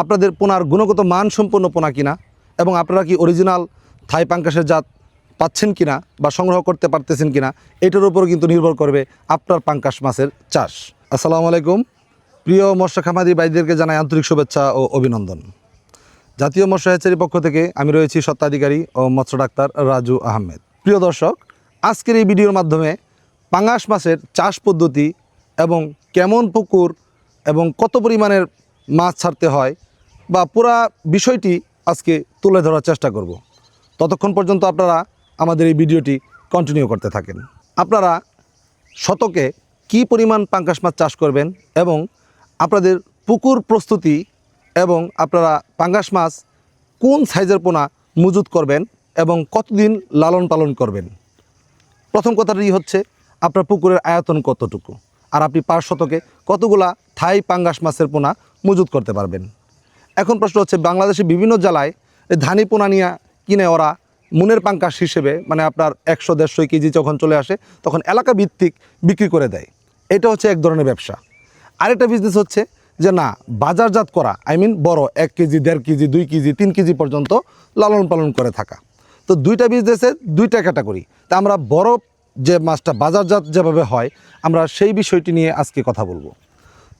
আপনাদের পোনার গুণগত মান সম্পন্ন পোনা কিনা এবং আপনারা কি অরিজিনাল থাই পাঙ্কাশের জাত পাচ্ছেন কিনা বা সংগ্রহ করতে পারতেছেন কিনা, এটার উপর কিন্তু নির্ভর করবে আপনার পাঙ্কাশ মাছের চাষ। আসসালামু আলাইকুম। প্রিয় মৎস্য খামারি বাইদেরকে জানাই আন্তরিক শুভেচ্ছা ও অভিনন্দন। জাতীয় মৎস্য হ্যাচারির পক্ষ থেকে আমি রয়েছি সত্ত্বাধিকারী ও মৎস্য ডাক্তার রাজু আহমেদ। প্রিয় দর্শক, আজকের এই ভিডিওর মাধ্যমে পাঙ্গাস মাছের চাষ পদ্ধতি এবং কেমন পুকুর এবং কত পরিমাণের মাছ ছাড়তে হয় বা পুরা বিষয়টি আজকে তুলে ধরার চেষ্টা করব। ততক্ষণ পর্যন্ত আপনারা আমাদের এই ভিডিওটি কন্টিনিউ করতে থাকেন। আপনারা শতকে কি পরিমাণ পাঙ্কাশ মাছ চাষ করবেন এবং আপনাদের পুকুর প্রস্তুতি এবং আপনারা পাঙ্গাস মাছ কোন সাইজের পোনা মজুত করবেন এবং কতদিন লালন পালন করবেন? প্রথম কথাটি হচ্ছে আপনার পুকুরের আয়তন কতটুকু? আর আপনি পাঁচ শতকে কতগুলা থাই পাঙ্গাস মাছের পোনা মজুত করতে পারবেন? এখন প্রশ্ন হচ্ছে, বাংলাদেশে বিভিন্ন জেলায় ধানি পোনা নিয়ে কিনে ওরা মুনের পাঙ্কাশ হিসেবে মানে আপনার একশো, দেড়শো কেজি যখন চলে আসে, তখন এলাকা ভিত্তিক বিক্রি করে দেয়। এটা হচ্ছে এক ধরনের ব্যবসা। আরেকটা বিজনেস হচ্ছে যে না, বাজারজাত করা আই মিন বড়, এক কেজি, দেড় কেজি, দুই কেজি, তিন কেজি পর্যন্ত লালন পালন করে থাকা। তো দুইটা বিজনেসের দুইটা ক্যাটাগরি তা আমরা বড় যে মাছটা বাজারজাত যেভাবে হয়, আমরা সেই বিষয়টি নিয়ে আজকে কথা বলব।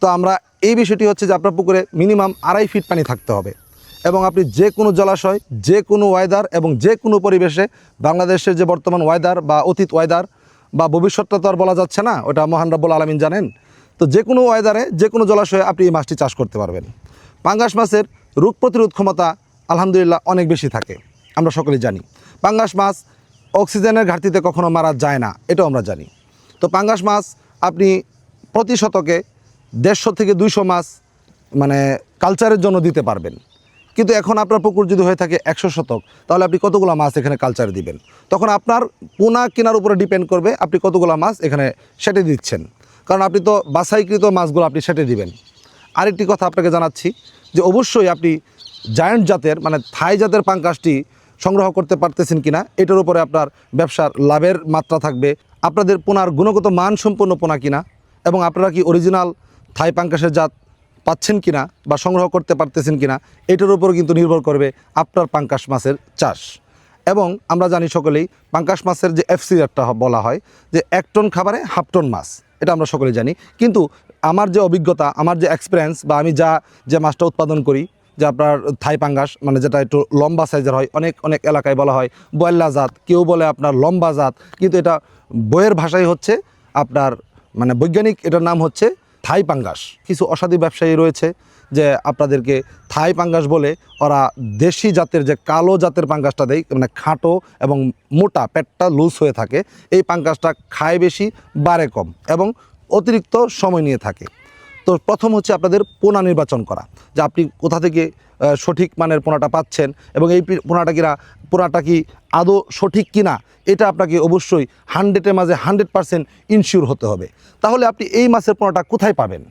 তো আমরা এই বিষয়টি হচ্ছে যে আপনার পুকুরে মিনিমাম আড়াই ফিট পানি থাকতে হবে। এবং আপনি যে কোনো জলাশয়, যে কোনো ওয়েদার এবং যে কোনো পরিবেশে বাংলাদেশের যে বর্তমান ওয়েদার বা অতীত ওয়েদার বা ভবিষ্যৎটা তো আর বলা যাচ্ছে না, ওটা মহান রাব্বুল আলমিন জানেন। তো যে কোনো ওয়েদারে যে কোনো জলাশয়ে আপনি এই মাছটি চাষ করতে পারবেন। পাঙ্গাস মাছের রোগ প্রতিরোধ ক্ষমতা আলহামদুলিল্লাহ অনেক বেশি থাকে, আমরা সকলেই জানি। পাঙ্গাস মাছ অক্সিজেনের ঘাটতিতে কখনো মারা যায় না, এটাও আমরা জানি। তো পাঙ্গাস মাছ আপনি প্রতি শতকে দেড়শো থেকে দুইশো মাছ মানে কালচারের জন্য দিতে পারবেন। কিন্তু এখন আপনার পুকুর যদি হয়ে থাকে একশো শতক, তাহলে আপনি কতগুলো মাছ এখানে কালচারে দিবেন? তখন আপনার পোনা কেনার উপরে ডিপেন্ড করবে আপনি কতগুলো মাছ এখানে সেটে দিচ্ছেন। কারণ আপনি তো বাছাইকৃত মাছগুলো আপনি সেটে দিবেন। আরেকটি কথা আপনাকে জানাচ্ছি, যে অবশ্যই আপনি জায়ান্ট জাতের মানে থাই জাতের পাঙ্কাশটি সংগ্রহ করতে পারতেছেন কিনা, এটার উপরে আপনার ব্যবসার লাভের মাত্রা থাকবে। আপনাদের পোনার গুণগত মান সম্পন্ন পোনা কিনা, এবং আপনারা কি অরিজিনাল থাই পাঙ্কাশের জাত পাচ্ছেন কিনা বা সংগ্রহ করতে পারতেছেন কিনা, এটার উপর কিন্তু নির্ভর করবে আপনার পাঙ্কাশ মাছের চাষ। এবং আমরা জানি সকলেই পাঙ্কাশ মাছের যে এফসি একটা বলা হয় যে এক টন খাবারে হাফ টন মাছ, এটা আমরা সকলেই জানি। কিন্তু আমার যে অভিজ্ঞতা, আমার যে এক্সপিরিয়েন্স বা আমি যা, যে মাছটা উৎপাদন করি, যে আপনার থাই পাঙ্গাস মানে যেটা একটু লম্বা সাইজের হয়, অনেক অনেক এলাকায় বলা হয় বয়লা জাত, কেউ বলে আপনার লম্বা জাত, কিন্তু এটা বইয়ের ভাষাই হচ্ছে আপনার মানে বৈজ্ঞানিক এটার নাম হচ্ছে থাই পাঙ্গাস। কিছু অসাধু ব্যবসায়ী রয়েছে যে আপনাদেরকে থাই পাঙ্গাস বলে ওরা দেশি জাতের যে কালো জাতের পাঙ্গাসটা দেয় মানে খাঁটো এবং মোটা, পেটটা লুজ হয়ে থাকে, এই পাঙ্গাসটা খায় বেশি, বাড়ে কম এবং অতিরিক্ত সময় নিয়ে থাকে। তো প্রথম হচ্ছে আপনাদের পোনা নির্বাচন করা, যে আপনি কোথা থেকে সঠিক মানের পোনাটা পাচ্ছেন এবং এই পোনাটা কিনা, পোনাটা কি আদৌ সঠিক কিনা, এটা আপনাকে অবশ্যই হান্ড্রেডের মাঝে হান্ড্রেড পারসেন্ট ইনশিওর হতে হবে। তাহলে আপনি এই মাছের পোনাটা কোথায় পাবেন?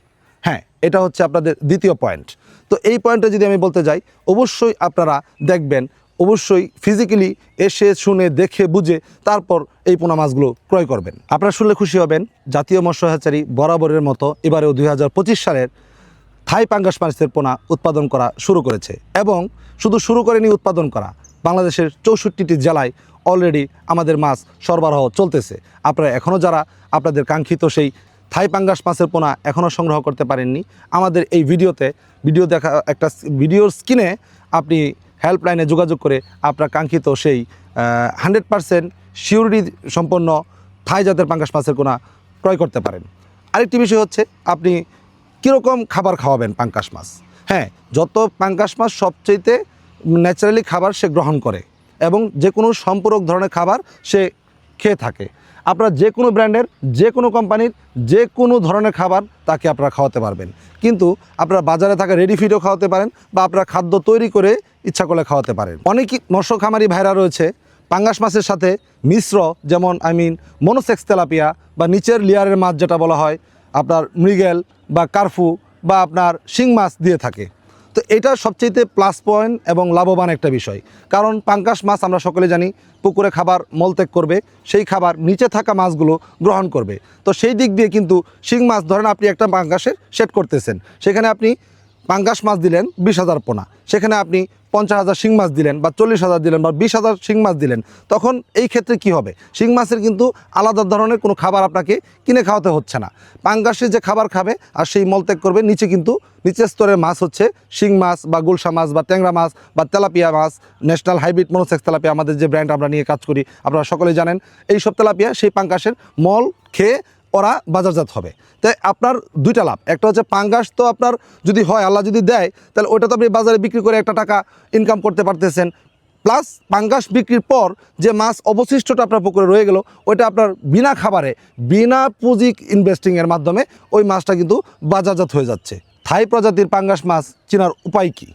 হ্যাঁ এটা হচ্ছে আপনাদের দ্বিতীয় পয়েন্ট। তো এই পয়েন্টে যদি আমি বলতে যাই, অবশ্যই আপনারা দেখবেন অবশ্যই ফিজিক্যালি এসে, শুনে, দেখে, বুঝে, তারপর এই পোনা মাছগুলো ক্রয় করবেন। আপনারা শুনলে খুশি হবেন, জাতীয় মৎস্য হ্যাচারি বরাবরের মতো এবারেও দু হাজার পঁচিশ সালের থাই পাঙ্গাস মাছের পোনা উৎপাদন করা শুরু করেছে এবং শুধু শুরু করেনি উৎপাদন করা, বাংলাদেশের চৌষট্টিটি জেলায় অলরেডি আমাদের মাছ সরবরাহ চলতেছে। আপনারা এখনও যারা আপনাদের কাঙ্ক্ষিত সেই থাই পাঙ্গাস মাছের পোনা এখনও সংগ্রহ করতে পারেননি, আমাদের এই ভিডিওতে, ভিডিও দেখা, একটা ভিডিওর স্ক্রিনে আপনি হেল্পলাইনে যোগাযোগ করে আপনার কাঙ্ক্ষিত সেই হান্ড্রেড পারসেন্ট সিউরিটি সম্পন্ন থাই জাতের পাঙ্গাস মাছের কোনা ক্রয় করতে পারেন। আরেকটি বিষয় হচ্ছে, আপনি কীরকম খাবার খাওয়াবেন পাঙ্কাশ মাছ? হ্যাঁ যত পাঙ্কাশ মাছ সবচেয়েতে ন্যাচারালি খাবার সে গ্রহণ করে এবং যে কোনো সম্পূরক ধরনের খাবার সে খেয়ে থাকে। আপনারা যে কোনো ব্র্যান্ডের, যে কোনো কোম্পানির, যে কোনো ধরনের খাবার তাকে আপনারা খাওয়াতে পারবেন। কিন্তু আপনারা বাজারে থাকা রেডি ফিডও খাওয়াতে পারেন বা আপনারা খাদ্য তৈরি করে ইচ্ছা করলে খাওয়াতে পারেন। অনেকই মৎস্য খামারি ভাইরা রয়েছে। পাঙ্গাস মাছের সাথে মিশ্র, যেমন আই মিন মনোসেক্স তেলাপিয়া বা নিচের লেয়ারের মাছ যেটা বলা হয়, আপনার মৃগেল বা কার্ফু বা আপনার শিং মাছ দিয়ে থাকে। তো এটা সবচেয়ে প্লাস পয়েন্ট এবং লাভবান একটা বিষয়। কারণ পাঙ্কাশ মাছ আমরা সকলে জানি, পুকুরে খাবার মলত্যাগ করবে, সেই খাবার নিচে থাকা মাছগুলো গ্রহণ করবে। তো সেই দিক দিয়ে কিন্তু শিং মাছ, ধরেন আপনি একটা পাঙ্কাশের সেট করতেছেন, সেখানে আপনি পাঙ্গাস মাছ দিলেন বিশ হাজার পোনা, সেখানে আপনি পঞ্চাশ হাজার শিং মাছ দিলেন বা চল্লিশ হাজার দিলেন বা বিশ হাজার শিং মাছ দিলেন, তখন এই ক্ষেত্রে কি হবে? শিং মাছের কিন্তু আলাদা ধরনের কোনো খাবার আপনাকে কিনে খাওয়াতে হচ্ছে না। পাঙ্গাসে যে খাবার খাবে আর সেই মলত্যাগ করবে, নিচে কিন্তু নিচের স্তরের মাছ হচ্ছে শিং মাছ বা গুলশা মাছ বা ট্যাংরা মাছ বা তেলাপিয়া মাছ, ন্যাশনাল হাইব্রিড মনোসেক্স তেলাপিয়া আমাদের যে ব্র্যান্ড আমরা নিয়ে কাজ করি, আপনারা সকলেই জানেন এই সব তেলাপিয়া সেই পাঙ্গাসের মল খেয়ে ওরা বাজারজাত হবে। তাই আপনার দুইটা লাভ। একটা হচ্ছে পাঙ্গাস তো আপনার যদি হয়, আল্লাহ যদি দেয়, তাহলে ওটা তো আপনি বাজারে বিক্রি করে একটা টাকা ইনকাম করতে পারতেছেন। প্লাস পাঙ্গাস বিক্রির পর যে মাছ অবশিষ্টটা আপনার পুকুরে রয়ে গেল, ওইটা আপনার বিনা খাবারে, বিনা পুঁজি ইনভেস্টিংয়ের মাধ্যমে ওই মাছটা কিন্তু বাজারজাত হয়ে যাচ্ছে। থাই প্রজাতির পাঙ্গাস মাছ চেনার উপায় কী?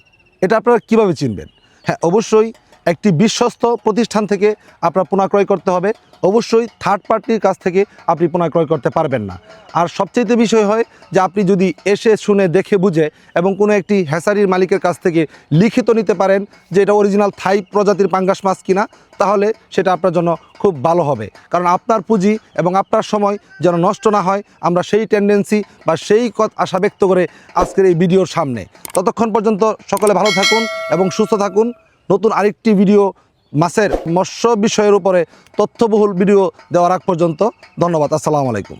এটা আপনারা কীভাবে চিনবেন? হ্যাঁ অবশ্যই একটি বিশ্বস্ত প্রতিষ্ঠান থেকে আপনার পোনা ক্রয় করতে হবে। অবশ্যই থার্ড পার্টির কাছ থেকে আপনি পোনা ক্রয় করতে পারবেন না। আর সবচেয়ে বিষয় হয় যে আপনি যদি এসে শুনে দেখে বুঝে এবং কোনো একটি হ্যাসারির মালিকের কাছ থেকে লিখিত নিতে পারেন যে এটা অরিজিনাল থাই প্রজাতির পাঙ্গাস মাছ কিনা, তাহলে সেটা আপনার জন্য খুব ভালো হবে। কারণ আপনার পুঁজি এবং আপনার সময় যেন নষ্ট না হয়, আমরা সেই টেন্ডেন্সি বা সেই কথা আশা ব্যক্ত করে আজকের এই ভিডিওর সামনে। ততক্ষণ পর্যন্ত সকলে ভালো থাকুন এবং সুস্থ থাকুন। নতুন আরেকটি ভিডিও মাছের মৎস্য বিষয়ের উপরে তথ্যবহুল ভিডিও দেওয়ার আগ পর্যন্ত ধন্যবাদ, আসসালামু আলাইকুম।